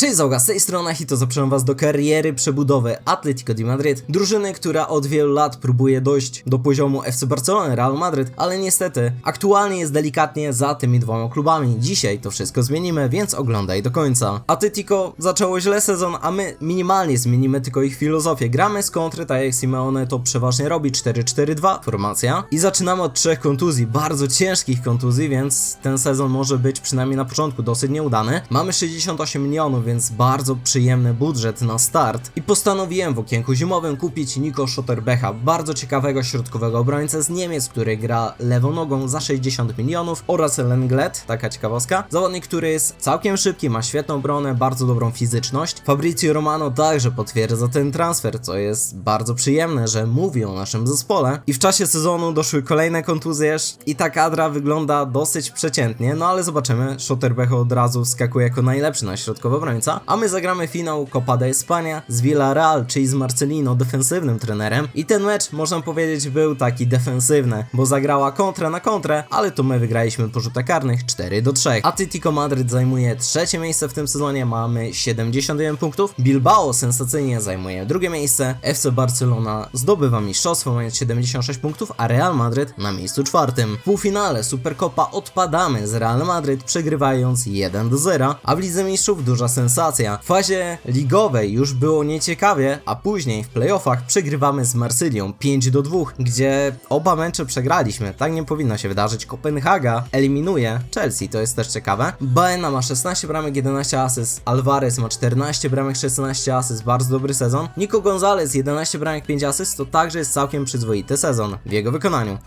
Cześć Zoga, z tej strony Hito, zapraszam was do kariery przebudowy Atletico de Madrid, drużyny, która od wielu lat próbuje dojść do poziomu FC Barcelony, Real Madrid, ale niestety aktualnie jest delikatnie za tymi dwoma klubami. Dzisiaj to wszystko zmienimy, więc oglądaj do końca. Atletico zaczęło źle sezon, a my minimalnie zmienimy tylko ich filozofię. Gramy z kontry, tak jak Simeone to przeważnie robi, 4-4-2 formacja i zaczynamy od trzech kontuzji, bardzo ciężkich kontuzji, więc ten sezon może być przynajmniej na początku dosyć nieudany. Mamy 68 milionów, więc bardzo przyjemny budżet na start i postanowiłem w okienku zimowym kupić Nico Schotterbecha, bardzo ciekawego środkowego obrońcę z Niemiec, który gra lewą nogą za 60 milionów oraz Lenglet, taka ciekawostka, zawodnik, który jest całkiem szybki, ma świetną obronę, bardzo dobrą fizyczność. Fabrizio Romano także potwierdza ten transfer, co jest bardzo przyjemne, że mówi o naszym zespole. I w czasie sezonu doszły kolejne kontuzje i ta kadra wygląda dosyć przeciętnie, no ale zobaczymy. Schotterbecha od razu skakuje jako najlepszy na środkowy obrońca, a my zagramy finał Copa de España z Villarreal, czyli z Marcelino, defensywnym trenerem. I ten mecz, można powiedzieć, był taki defensywny, bo zagrała kontrę na kontrę, ale to my wygraliśmy po rzutach karnych 4 do 3. Atletico Madryt zajmuje trzecie miejsce w tym sezonie, mamy 71 punktów. Bilbao sensacyjnie zajmuje drugie miejsce. FC Barcelona zdobywa mistrzostwo, mając 76 punktów, a Real Madryt na miejscu czwartym. W półfinale Supercopa odpadamy z Real Madryt, przegrywając 1 do 0, a w Lidze Mistrzów duża sensacja. W fazie ligowej już było nieciekawie, a później w playoffach przegrywamy z Marsylią 5 do 2, gdzie oba mecze przegraliśmy. Tak nie powinno się wydarzyć. Kopenhaga eliminuje Chelsea, to jest też ciekawe. Baena ma 16 bramek, 11 asyst, Alvarez ma 14 bramek, 16 asyst, bardzo dobry sezon. Nico Gonzalez 11 bramek, 5 asyst, to także jest całkiem przyzwoity sezon w jego wykonaniu.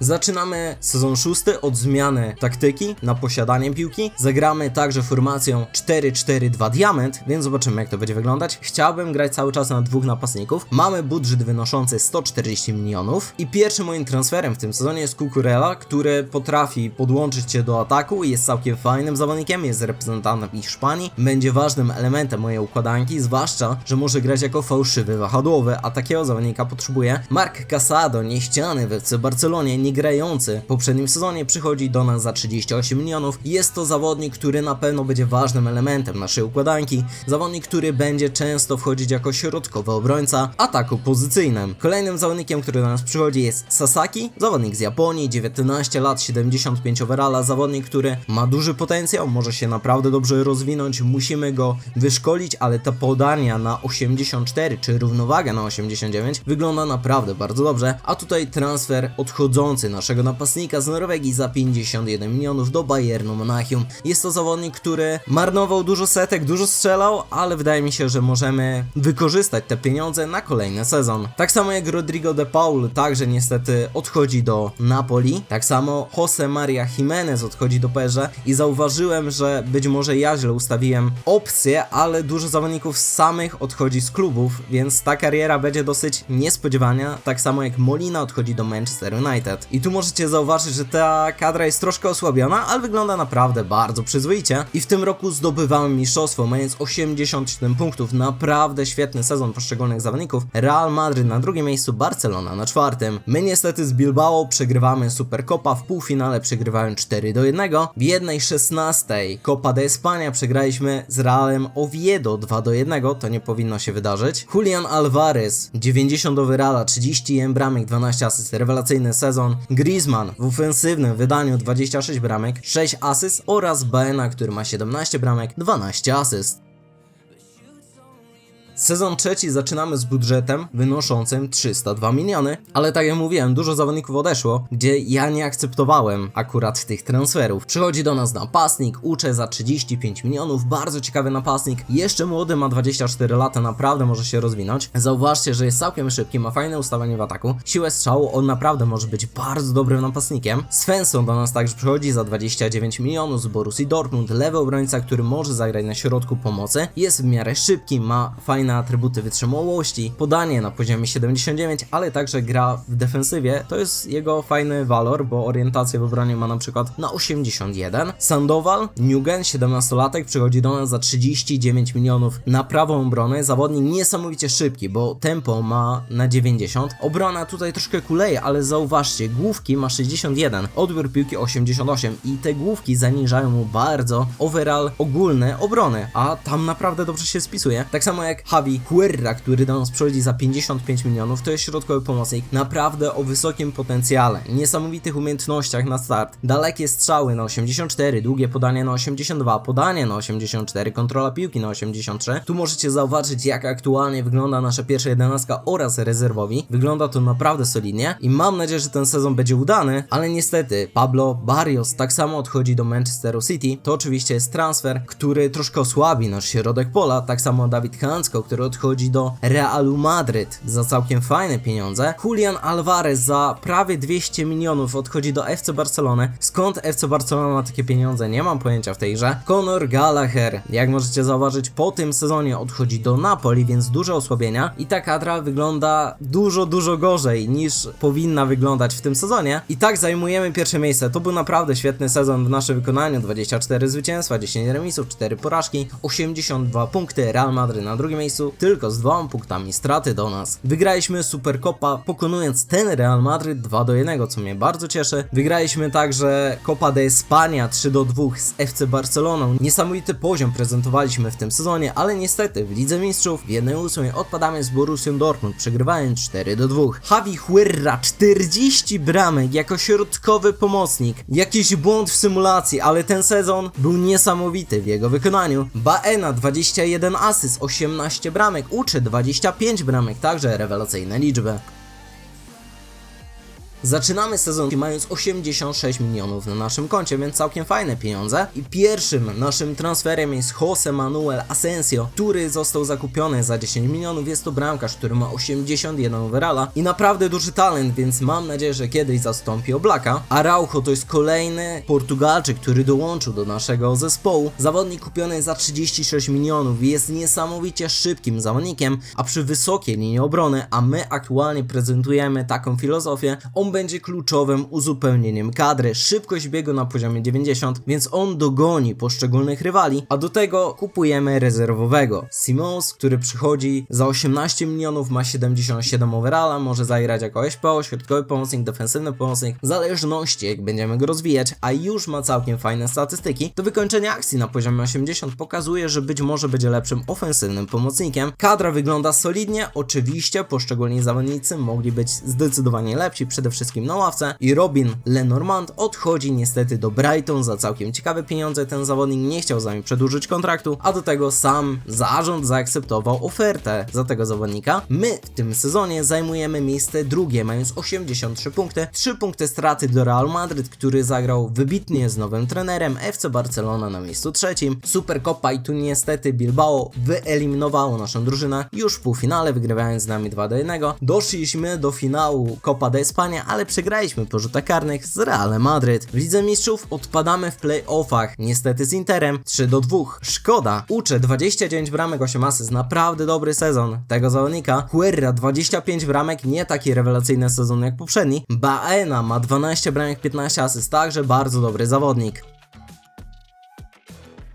Zaczynamy sezon szósty od zmiany taktyki na posiadanie piłki. Zagramy także formacją 4-4-2 diament, więc zobaczymy jak to będzie wyglądać. Chciałbym grać cały czas na dwóch napastników. Mamy budżet wynoszący 140 milionów i pierwszym moim transferem w tym sezonie jest Kukurela, który potrafi podłączyć się do ataku i jest całkiem fajnym zawodnikiem, jest reprezentantem Hiszpanii. Będzie ważnym elementem mojej układanki, zwłaszcza, że może grać jako fałszywy wahadłowy, a takiego zawodnika potrzebuje. Mark Casado, nieściany w FC Barcelonie, nie grający w poprzednim sezonie przychodzi do nas za 38 milionów. Jest to zawodnik, który na pewno będzie ważnym elementem naszej układanki. Zawodnik, który będzie często wchodzić jako środkowy obrońca ataku pozycyjnym. Kolejnym zawodnikiem, który do nas przychodzi jest Sasaki, zawodnik z Japonii, 19 lat, 75 overalla, zawodnik, który ma duży potencjał, może się naprawdę dobrze rozwinąć, musimy go wyszkolić, ale ta podania na 84 czy równowaga na 89 wygląda naprawdę bardzo dobrze, a tutaj transfer odchodzący naszego napastnika z Norwegii za 51 milionów do Bayernu Monachium. Jest to zawodnik, który marnował dużo setek, dużo strzelał, ale wydaje mi się, że możemy wykorzystać te pieniądze na kolejny sezon. Tak samo jak Rodrigo de Paul także niestety odchodzi do Napoli, tak samo Jose Maria Jimenez odchodzi do PSG i zauważyłem, że być może ja źle ustawiłem opcje, ale dużo zawodników samych odchodzi z klubów, więc ta kariera będzie dosyć niespodziewania, tak samo jak Molina odchodzi do Manchester United. I tu możecie zauważyć, że ta kadra jest troszkę osłabiona, ale wygląda naprawdę bardzo przyzwoicie. I w tym roku zdobywamy mistrzostwo, mając 87 punktów. Naprawdę świetny sezon poszczególnych zawodników. Real Madrid na drugim miejscu, Barcelona na czwartym. My niestety z Bilbao przegrywamy Supercopa, w półfinale przegrywałem 4 do 1. W jednej 16 Copa de España przegraliśmy z Realem Oviedo 2 do 1. To nie powinno się wydarzyć. Julian Alvarez, 90 overalla, 30 bramek, 12 asyst, rewelacyjny sezon. Griezmann w ofensywnym wydaniu 26 bramek, 6 asyst oraz Baena, który ma 17 bramek, 12 asyst. Sezon trzeci zaczynamy z budżetem wynoszącym 302 miliony, ale tak jak mówiłem, dużo zawodników odeszło, gdzie ja nie akceptowałem akurat tych transferów. Przychodzi do nas napastnik, uczę za 35 milionów, bardzo ciekawy napastnik, jeszcze młody, ma 24 lata, naprawdę może się rozwinąć. Zauważcie, że jest całkiem szybki, ma fajne ustawienie w ataku, siłę strzału, on naprawdę może być bardzo dobrym napastnikiem. Svensson do nas także przychodzi za 29 milionów z Borussii Dortmund, lewy obrońca, który może zagrać na środku pomocy, jest w miarę szybki, ma fajne atrybuty wytrzymałości, podanie na poziomie 79, ale także gra w defensywie. To jest jego fajny walor, bo orientację w obronie ma na przykład na 81. Sandoval, Newgen, 17-latek, przychodzi do nas za 39 milionów na prawą obronę. Zawodnik niesamowicie szybki, bo tempo ma na 90. Obrona tutaj troszkę kuleje, ale zauważcie, główki ma 61, odbiór piłki 88 i te główki zaniżają mu bardzo overall ogólne obrony, a tam naprawdę dobrze się spisuje. Tak samo jak Javi który do nas przychodzi za 55 milionów, to jest środkowy pomocnik, naprawdę o wysokim potencjale, niesamowitych umiejętnościach na start, dalekie strzały na 84, długie podanie na 82, podanie na 84, kontrola piłki na 83. Tu możecie zauważyć jak aktualnie wygląda nasza pierwsza jedenastka oraz rezerwowi. Wygląda to naprawdę solidnie i mam nadzieję, że ten sezon będzie udany, ale niestety Pablo Barrios tak samo odchodzi do Manchesteru City. To oczywiście jest transfer, który troszkę osłabi nasz środek pola, tak samo Dawid Hansko, który odchodzi do Realu Madryt za całkiem fajne pieniądze. Julian Alvarez za prawie 200 milionów odchodzi do FC Barcelony. Skąd FC Barcelona ma takie pieniądze? Nie mam pojęcia w tej grze. Conor Gallagher, jak możecie zauważyć, po tym sezonie odchodzi do Napoli, więc duże osłabienia i ta kadra wygląda dużo, dużo gorzej niż powinna wyglądać w tym sezonie. I tak zajmujemy pierwsze miejsce. To był naprawdę świetny sezon w naszym wykonaniu. 24 zwycięstwa, 10 remisów, 4 porażki, 82 punkty. Real Madrid na drugim miejscu, tylko z dwoma punktami straty do nas. Wygraliśmy Supercopa, pokonując ten Real Madrid 2 do 1, co mnie bardzo cieszy. Wygraliśmy także Copa de España 3 do 2 z FC Barceloną. Niesamowity poziom prezentowaliśmy w tym sezonie, ale niestety w Lidze Mistrzów w 1-8 odpadamy z Borussią Dortmund, przegrywając 4 do 2. Javi Huerra 40 bramek jako środkowy pomocnik. Jakiś błąd w symulacji, ale ten sezon był niesamowity w jego wykonaniu. Baena 21 asyst, 18 bramek, Uczy 25 bramek, także rewelacyjne liczby. Zaczynamy sezon mając 86 milionów na naszym koncie, więc całkiem fajne pieniądze. I pierwszym naszym transferem jest Jose Manuel Asensio, który został zakupiony za 10 milionów. Jest to bramkarz, który ma 81 overalla i naprawdę duży talent, więc mam nadzieję, że kiedyś zastąpi Oblaka. Araujo to jest kolejny Portugalczyk, który dołączył do naszego zespołu. Zawodnik kupiony za 36 milionów jest niesamowicie szybkim zawodnikiem, a przy wysokiej linii obrony, a my aktualnie prezentujemy taką filozofię, będzie kluczowym uzupełnieniem kadry. Szybkość biegu na poziomie 90, więc on dogoni poszczególnych rywali, a do tego kupujemy rezerwowego. Simons, który przychodzi za 18 milionów, ma 77 overalla, może zagrać jako SPO, środkowy pomocnik, defensywny pomocnik, w zależności jak będziemy go rozwijać, a już ma całkiem fajne statystyki. To wykończenie akcji na poziomie 80 pokazuje, że być może będzie lepszym ofensywnym pomocnikiem. Kadra wygląda solidnie, oczywiście poszczególni zawodnicy mogli być zdecydowanie lepsi, przede wszystkim na ławce i Robin Lenormand odchodzi niestety do Brighton za całkiem ciekawe pieniądze. Ten zawodnik nie chciał z nami przedłużyć kontraktu, a do tego sam zarząd zaakceptował ofertę za tego zawodnika. My w tym sezonie zajmujemy miejsce drugie, mając 83 punkty, 3 punkty straty do Real Madrid, który zagrał wybitnie z nowym trenerem, FC Barcelona na miejscu trzecim, Supercopa i tu niestety Bilbao wyeliminowało naszą drużynę już w półfinale, wygrywając z nami 2 do 1. Doszliśmy do finału Copa de España, ale przegraliśmy po rzutach karnych z Realem Madryt. W Lidze Mistrzów odpadamy w play-offach, niestety z Interem 3 do 2. Szkoda. Uczę 29 bramek, 8 asyst, naprawdę dobry sezon tego zawodnika. Huerra 25 bramek, nie taki rewelacyjny sezon jak poprzedni. Baena ma 12 bramek, 15 asyst, także bardzo dobry zawodnik.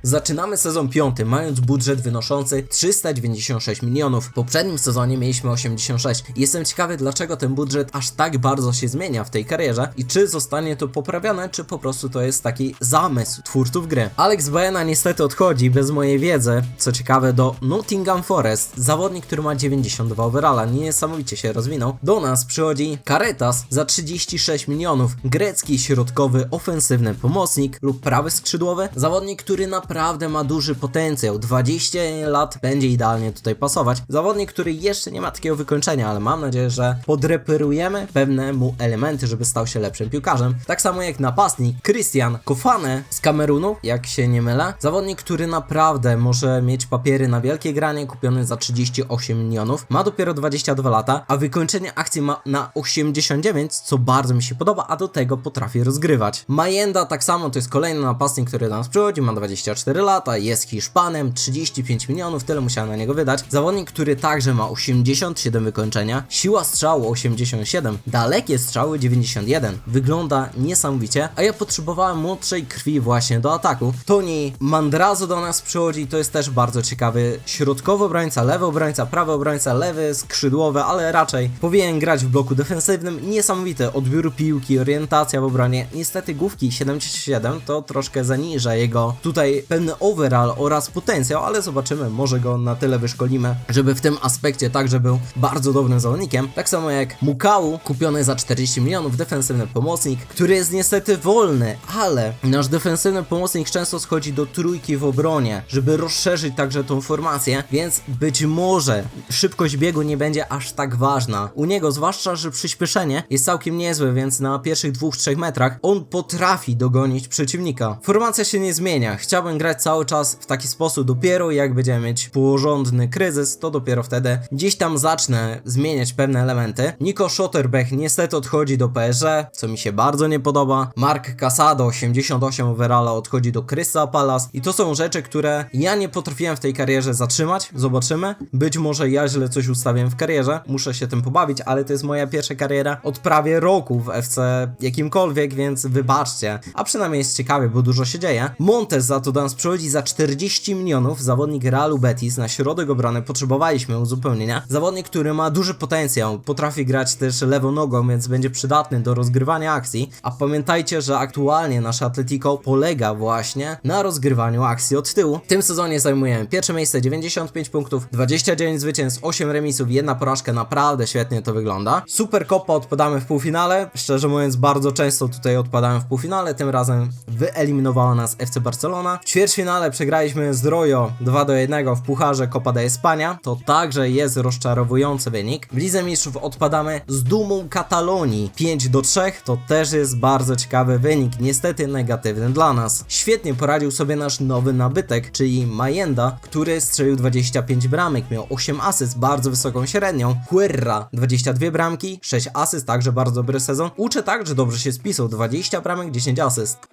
Zaczynamy sezon piąty, mając budżet wynoszący 396 milionów. W poprzednim sezonie mieliśmy 86. Jestem ciekawy, dlaczego ten budżet aż tak bardzo się zmienia w tej karierze i czy zostanie to poprawione, czy po prostu to jest taki zamysł twórców gry. Alex Baena niestety odchodzi bez mojej wiedzy, co ciekawe, do Nottingham Forest. Zawodnik, który ma 92 overalla, niesamowicie się rozwinął. Do nas przychodzi Karetas za 36 milionów. Grecki środkowy, ofensywny pomocnik lub prawy skrzydłowy. Zawodnik, który naprawdę ma duży potencjał. 20 lat będzie idealnie tutaj pasować. Zawodnik, który jeszcze nie ma takiego wykończenia, ale mam nadzieję, że podreperujemy pewne mu elementy, żeby stał się lepszym piłkarzem. Tak samo jak napastnik Christian Kofane z Kamerunu, jak się nie mylę. Zawodnik, który naprawdę może mieć papiery na wielkie granie, kupiony za 38 milionów. Ma dopiero 22 lata, a wykończenie akcji ma na 89, co bardzo mi się podoba, a do tego potrafi rozgrywać. Majenda tak samo, to jest kolejny napastnik, który do nas przychodzi, ma 24 24 lata, jest Hiszpanem, 35 milionów, tyle musiałem na niego wydać. Zawodnik, który także ma 87 wykończenia, siła strzału 87, dalekie strzały 91. Wygląda niesamowicie, a ja potrzebowałem młodszej krwi właśnie do ataku. Toni Mandrazo do nas przychodzi, to jest też bardzo ciekawy środkowy obrońca, lewy obrońca, prawy obrońca, lewy, skrzydłowy, ale raczej powinien grać w bloku defensywnym. Niesamowity odbiór piłki, orientacja w obronie. Niestety główki 77 to troszkę zaniża jego tutaj pewny overall oraz potencjał, ale zobaczymy, może go na tyle wyszkolimy, żeby w tym aspekcie także był bardzo dobrym zawodnikiem. Tak samo jak Mukau, kupiony za 40 milionów, defensywny pomocnik, który jest niestety wolny, ale nasz defensywny pomocnik często schodzi do trójki w obronie, żeby rozszerzyć także tą formację, więc być może szybkość biegu nie będzie aż tak ważna. U niego, zwłaszcza, że przyspieszenie jest całkiem niezłe, więc na pierwszych 2-3 metrach on potrafi dogonić przeciwnika. Formacja się nie zmienia. Chciałbym grać cały czas w taki sposób. Dopiero jak będziemy mieć porządny kryzys, to dopiero wtedy gdzieś tam zacznę zmieniać pewne elementy. Nico Schotterbeck niestety odchodzi do PSG, co mi się bardzo nie podoba. Mark Casado 88 overalla odchodzi do Crystal Palace i to są rzeczy, które ja nie potrafiłem w tej karierze zatrzymać. Zobaczymy. Być może ja źle coś ustawiam w karierze. Muszę się tym pobawić, ale to jest moja pierwsza kariera od prawie roku w FC jakimkolwiek, więc wybaczcie. A przynajmniej jest ciekawie, bo dużo się dzieje. Montes za to nas przychodzi za 40 milionów. Zawodnik Realu Betis na środek obrony potrzebowaliśmy uzupełnienia. Zawodnik, który ma duży potencjał, potrafi grać też lewą nogą, więc będzie przydatny do rozgrywania akcji. A pamiętajcie, że aktualnie nasze Atletico polega właśnie na rozgrywaniu akcji od tyłu. W tym sezonie zajmujemy pierwsze miejsce 95 punktów, 29 zwycięstw, 8 remisów, jedna porażka. Naprawdę świetnie to wygląda. Super Copa odpadamy w półfinale. Szczerze mówiąc, bardzo często tutaj odpadałem w półfinale. Tym razem wyeliminowała nas FC Barcelona. Ćwierćfinale przegraliśmy z Royo 2 do 1 w pucharze Copa de España. To także jest rozczarowujący wynik. W Lidze Mistrzów odpadamy z dumą Katalonii 5 do 3. To też jest bardzo ciekawy wynik, niestety negatywny dla nas. Świetnie poradził sobie nasz nowy nabytek, czyli Majenda, który strzelił 25 bramek, miał 8 asyst, bardzo wysoką średnią. Huerra 22 bramki, 6 asyst, także bardzo dobry sezon. Uczę także dobrze się spisał, 20 bramek, 10 asyst.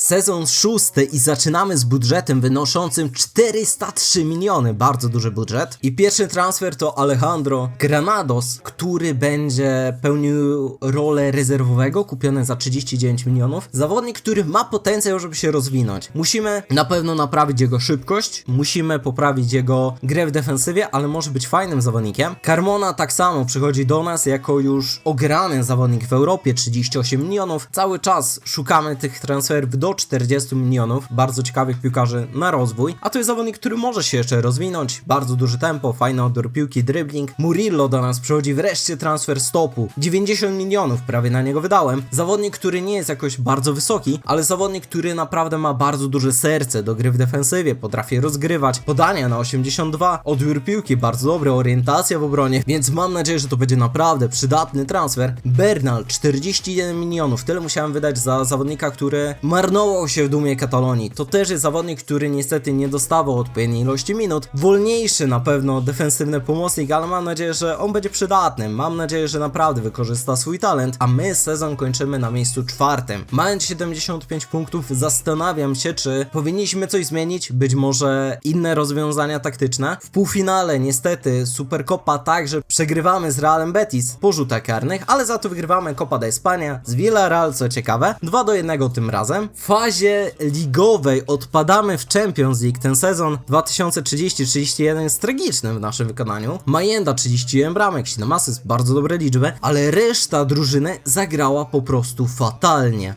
Sezon szósty i zaczynamy z budżetem wynoszącym 403 miliony, bardzo duży budżet. I pierwszy transfer to Alejandro Granados, który będzie pełnił rolę rezerwowego, kupiony za 39 milionów. Zawodnik, który ma potencjał, żeby się rozwinąć. Musimy na pewno naprawić jego szybkość, musimy poprawić jego grę w defensywie, ale może być fajnym zawodnikiem. Carmona tak samo przychodzi do nas jako już ograny zawodnik w Europie, 38 milionów. Cały czas szukamy tych transferów do 40 milionów, bardzo ciekawych piłkarzy na rozwój, a to jest zawodnik, który może się jeszcze rozwinąć, bardzo duży tempo, fajny odbiór piłki, dribbling. Murillo do nas przychodzi wreszcie transfer stopu, 90 milionów prawie na niego wydałem. Zawodnik, który nie jest jakoś bardzo wysoki, ale zawodnik, który naprawdę ma bardzo duże serce do gry w defensywie, potrafi rozgrywać, podania na 82, odbiór piłki bardzo dobry, orientacja w obronie, więc mam nadzieję, że to będzie naprawdę przydatny transfer. Bernal 41 milionów, tyle musiałem wydać za zawodnika, który marnował się w dumie Katalonii. To też jest zawodnik, który niestety nie dostawał odpowiedniej ilości minut. Wolniejszy na pewno defensywny pomocnik, ale mam nadzieję, że on będzie przydatny. Mam nadzieję, że naprawdę wykorzysta swój talent, a my sezon kończymy na miejscu czwartym. Mając 75 punktów, zastanawiam się, czy powinniśmy coś zmienić, być może inne rozwiązania taktyczne. W półfinale niestety Supercopa także przegrywamy z Realem Betis po rzutach karnych, ale za to wygrywamy Copa de España z Villarreal, co ciekawe, 2 do 1 tym razem. W fazie ligowej odpadamy w Champions League. Ten sezon 2030-31 jest tragiczny w naszym wykonaniu. Majenda 31 bramek, 7 asyst, bardzo dobre liczby, ale reszta drużyny zagrała po prostu fatalnie.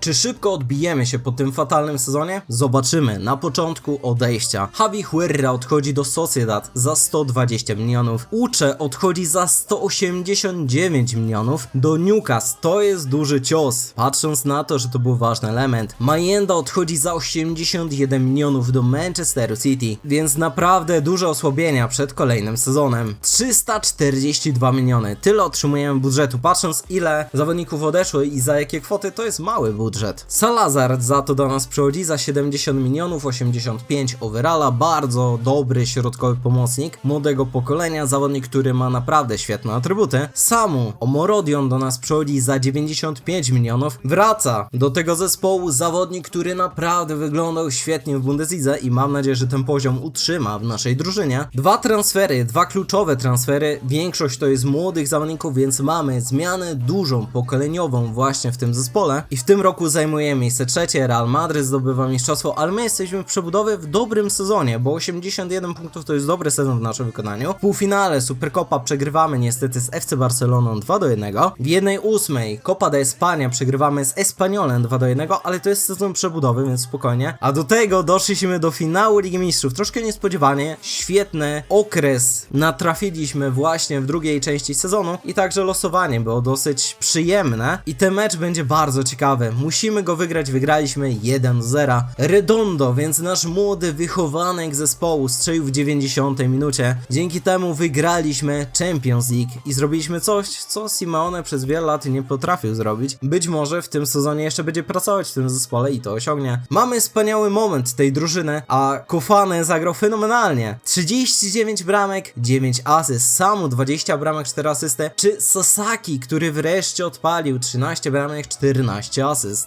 Czy szybko odbijemy się po tym fatalnym sezonie? Zobaczymy. Na początku odejścia. Javi Huerra odchodzi do Sociedad za 120 milionów. Ucze odchodzi za 189 milionów do Newcastle. To jest duży cios. Patrząc na to, że to był ważny element. Majenda odchodzi za 81 milionów do Manchesteru City. Więc naprawdę duże osłabienia przed kolejnym sezonem. 342 miliony. Tyle otrzymujemy budżetu. Patrząc ile zawodników odeszło i za jakie kwoty, to jest mały budżet budżet. Salazar za to do nas przychodzi za 70 milionów, 85 overalla, bardzo dobry środkowy pomocnik młodego pokolenia, zawodnik, który ma naprawdę świetne atrybuty. Samu Omorodion do nas przychodzi za 95 milionów, wraca do tego zespołu zawodnik, który naprawdę wyglądał świetnie w Bundeslidze i mam nadzieję, że ten poziom utrzyma w naszej drużynie. Dwa transfery, dwa kluczowe transfery, większość to jest młodych zawodników, więc mamy zmianę dużą, pokoleniową właśnie w tym zespole i w tym roku zajmuje miejsce trzecie, Real Madryt zdobywa mistrzostwo, ale my jesteśmy w przebudowie w dobrym sezonie, bo 81 punktów to jest dobry sezon w naszym wykonaniu. W półfinale Supercopa przegrywamy niestety z FC Barceloną 2 do 1. W jednej ósmej Copa de España przegrywamy z Espanyolem 2 do 1, ale to jest sezon przebudowy, więc spokojnie. A do tego doszliśmy do finału Ligi Mistrzów. Troszkę niespodziewanie, świetny okres natrafiliśmy właśnie w drugiej części sezonu i także losowanie było dosyć przyjemne i ten mecz będzie bardzo ciekawy. Musimy go wygrać, wygraliśmy 1-0. Redondo, więc nasz młody wychowanek zespołu strzelił w 90 minucie. Dzięki temu wygraliśmy Champions League i zrobiliśmy coś, co Simeone przez wiele lat nie potrafił zrobić. Być może w tym sezonie jeszcze będzie pracować w tym zespole i to osiągnie. Mamy wspaniały moment tej drużyny, a Kofane zagrał fenomenalnie. 39 bramek, 9 asyst, Samu 20 bramek, 4 asysty, czy Sasaki, który wreszcie odpalił 13 bramek, 14 asyst.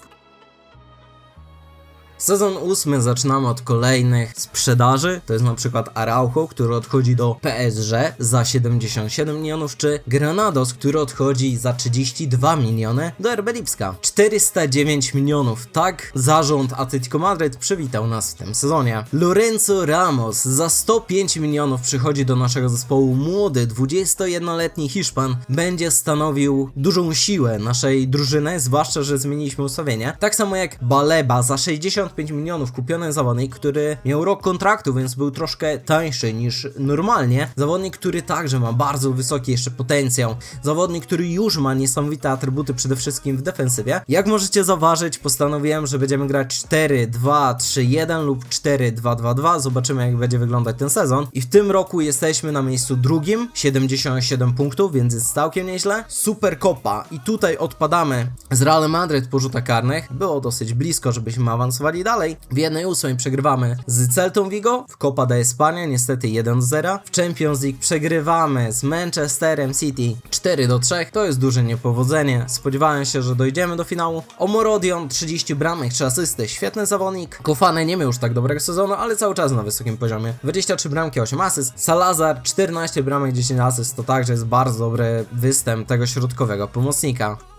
Sezon ósmy zaczynamy od kolejnych sprzedaży. To jest na przykład Araujo, który odchodzi do PSG za 77 milionów, czy Granados, który odchodzi za 32 miliony do RB Lipska. 409 milionów. Tak zarząd Atletico Madryt przywitał nas w tym sezonie. Lorenzo Ramos za 105 milionów przychodzi do naszego zespołu. Młody, 21-letni Hiszpan będzie stanowił dużą siłę naszej drużyny, zwłaszcza, że zmieniliśmy ustawienie. Tak samo jak Baleba za 60 5 milionów kupiony zawodnik, który miał rok kontraktu, więc był troszkę tańszy niż normalnie. Zawodnik, który także ma bardzo wysoki jeszcze potencjał. Zawodnik, który już ma niesamowite atrybuty przede wszystkim w defensywie. Jak możecie zauważyć, postanowiłem, że będziemy grać 4, 2, 3, 1 lub 4, 2, 2, 2. Zobaczymy jak będzie wyglądać ten sezon. I w tym roku jesteśmy na miejscu drugim, 77 punktów, więc jest całkiem nieźle. Super Copa i tutaj odpadamy z Real Madrid po rzutach karnych. Było dosyć blisko, żebyśmy awansowali dalej. W 1-8 przegrywamy z Celtą Vigo, w Copa de España niestety 1-0. W Champions League przegrywamy z Manchesterem City 4-3. To jest duże niepowodzenie. Spodziewałem się, że dojdziemy do finału. Omorodion 30 bramek, 3 asysty, świetny zawodnik. Kofane nie miał już tak dobrego sezonu, ale cały czas na wysokim poziomie. 23 bramki, 8 asyst. Salazar 14 bramek, 10 asyst. To także jest bardzo dobry występ tego środkowego pomocnika.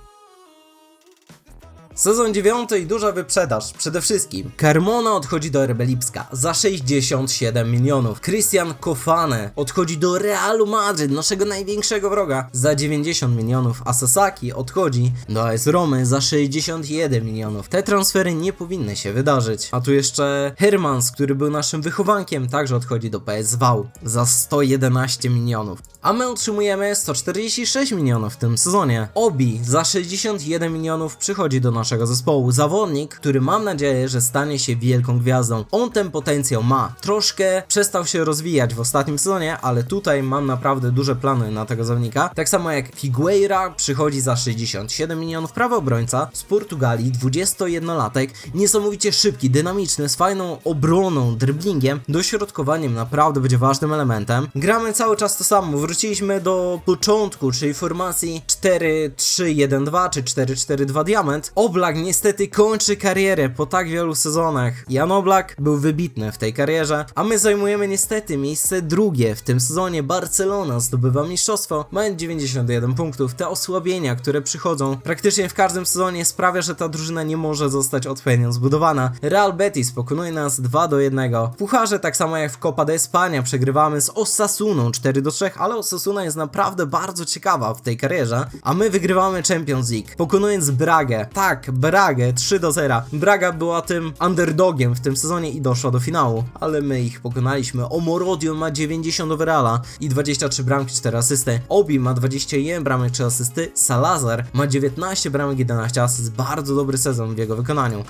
Sezon 9 i duża wyprzedaż. Przede wszystkim Carmona odchodzi do RB Lipska za 67 milionów. Christian Kofane odchodzi do Realu Madryt, naszego największego wroga, za 90 milionów, a Sasaki odchodzi do AS Romy za 61 milionów. Te transfery nie powinny się wydarzyć. A tu jeszcze Hermans, który był naszym wychowankiem, także odchodzi do PSV za 111 milionów. A my otrzymujemy 146 milionów w tym sezonie. Obi za 61 milionów przychodzi do naszego zespołu. Zawodnik, który mam nadzieję, że stanie się wielką gwiazdą. On ten potencjał ma. Troszkę przestał się rozwijać w ostatnim sezonie, ale tutaj mam naprawdę duże plany na tego zawodnika. Tak samo jak Figueira przychodzi za 67 milionów. Prawy obrońca z Portugalii, 21-latek, niesamowicie szybki, dynamiczny, z fajną obroną, dribblingiem, dośrodkowaniem naprawdę będzie ważnym elementem. Gramy cały czas to samo. Wróciliśmy do początku, czyli formacji 4-3-1-2 czy 4-4-2 Diament. Oblak niestety kończy karierę po tak wielu sezonach. Jan Oblak był wybitny w tej karierze, a my zajmujemy niestety miejsce drugie w tym sezonie. Barcelona zdobywa mistrzostwo, mając 91 punktów. Te osłabienia, które przychodzą praktycznie w każdym sezonie sprawia, że ta drużyna nie może zostać odpowiednio zbudowana. Real Betis pokonuje nas 2 do 1. W pucharze tak samo jak w Copa de España przegrywamy z Osasuną 4 do 3, ale Osasuna jest naprawdę bardzo ciekawa w tej karierze, a my wygrywamy Champions League, pokonując Bragę. Tak, Bragę 3 do 0. Braga była tym underdogiem w tym sezonie i doszła do finału, ale my ich pokonaliśmy. Omorodion ma 90 overalla i 23 bramki, 4 asysty. Obi ma 21 bramek, 3 asysty. Salazar ma 19 bramek, 11 asyst. Bardzo dobry sezon w jego wykonaniu.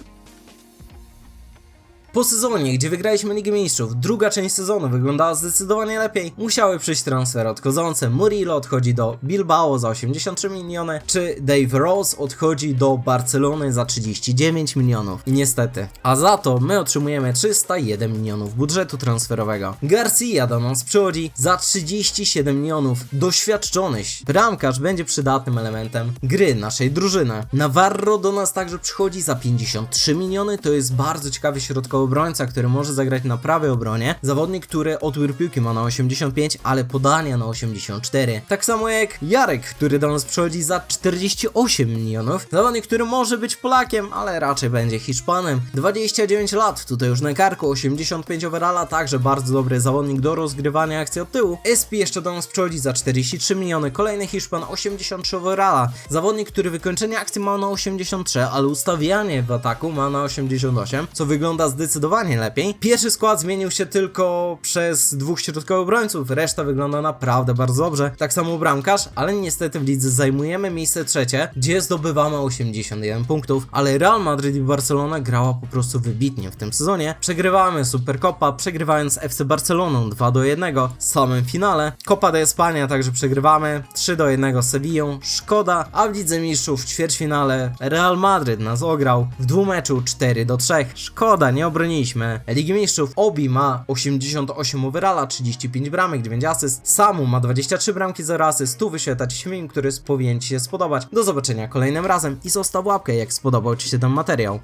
Po sezonie, gdzie wygraliśmy Ligę Mistrzów, druga część sezonu wyglądała zdecydowanie lepiej. Musiały przyjść transfery odchodzące. Murillo odchodzi do Bilbao za 83 miliony, czy Dave Rose odchodzi do Barcelony za 39 milionów. Niestety. A za to my otrzymujemy 301 milionów budżetu transferowego. Garcia do nas przychodzi za 37 milionów. Doświadczony bramkarz będzie przydatnym elementem gry naszej drużyny. Navarro do nas także przychodzi za 53 miliony. To jest bardzo ciekawy środkowy obrońca, który może zagrać na prawej obronie. Zawodnik, który odbiór piłki ma na 85, ale podania na 84. Tak samo jak Jarek, który do nas przychodzi za 48 milionów. Zawodnik, który może być Polakiem, ale raczej będzie Hiszpanem. 29 lat, tutaj już na karku, 85 overalla, także bardzo dobry zawodnik do rozgrywania akcji od tyłu. SP jeszcze do nas przychodzi za 43 miliony, kolejny Hiszpan 83 overalla. Zawodnik, który wykończenie akcji ma na 83, ale ustawianie w ataku ma na 88, co wygląda zdecydowanie lepiej. Pierwszy skład zmienił się tylko przez dwóch środkowych obrońców, reszta wygląda naprawdę bardzo dobrze. Tak samo bramkarz, ale niestety w lidze zajmujemy miejsce trzecie, gdzie zdobywamy 81 punktów, ale Real Madrid i Barcelona grała po prostu wybitnie w tym sezonie. Przegrywamy Supercopa, przegrywając FC Barceloną 2 do 1 w samym finale. Copa de España także przegrywamy 3 do 1 z Sevillą, szkoda, a w Lidze Mistrzów w ćwierćfinale Real Madrid nas ograł w dwumeczu 4 do 3. Szkoda, nie obroniliśmy. Ligi Mistrzów Obi ma 88 overalla, 35 bramek, 9 asyst. Samu ma 23 bramki, 0 asyst. Tu wyświetla Ci film, który powinien Ci się spodobać. Do zobaczenia kolejnym razem i zostaw łapkę, jak spodobał Ci się ten materiał.